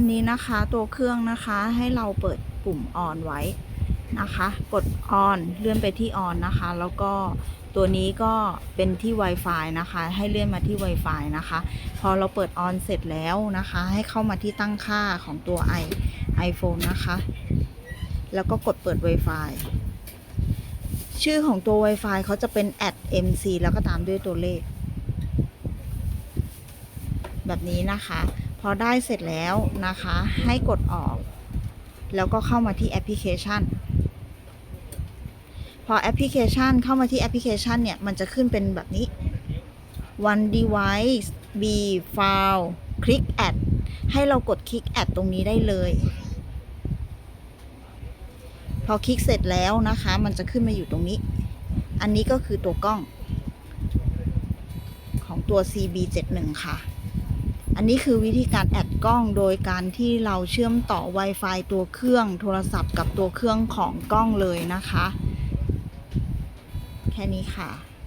อันนี้นะคะตัวเครื่องนะคะให้เราเปิดปุ่มออนไว้นะคะ กดออนเลื่อนไปที่ออนนะคะ แล้วก็ตัวนี้ก็เป็นที่ Wi-Fi นะคะ ให้เลื่อนมาที่ Wi-Fi นะคะ พอเราเปิดออนเสร็จแล้วนะคะ ให้เข้ามาที่ตั้งค่าของตัว i iPhone นะคะ แล้วก็กดเปิด Wi-Fi ชื่อของตัว Wi-Fi เขาจะเป็น @mc แล้วก็ตามด้วยตัวเลข แบบนี้นะคะ พอได้เสร็จแล้วนะคะ ให้กดออก แล้วก็เข้ามาที่แอปพลิเคชัน พอแอปพลิเคชันเข้ามาที่แอปพลิเคชันเนี่ย มันจะขึ้นเป็นแบบนี้ one device be file click add ให้เรากดคลิก add ตรงนี้ได้เลย พอคลิกเสร็จแล้วนะคะ มันจะขึ้นมาอยู่ตรงนี้ อันนี้ก็คือตัวกล้อง ของตัว CB71 ค่ะ อันนี้คือวิธีการแอดกล้องโดยการที่เราเชื่อมต่อ Wi-Fi ตัวเครื่องโทรศัพท์กับตัวเครื่องของกล้องเลยนะคะ แค่นี้ค่ะ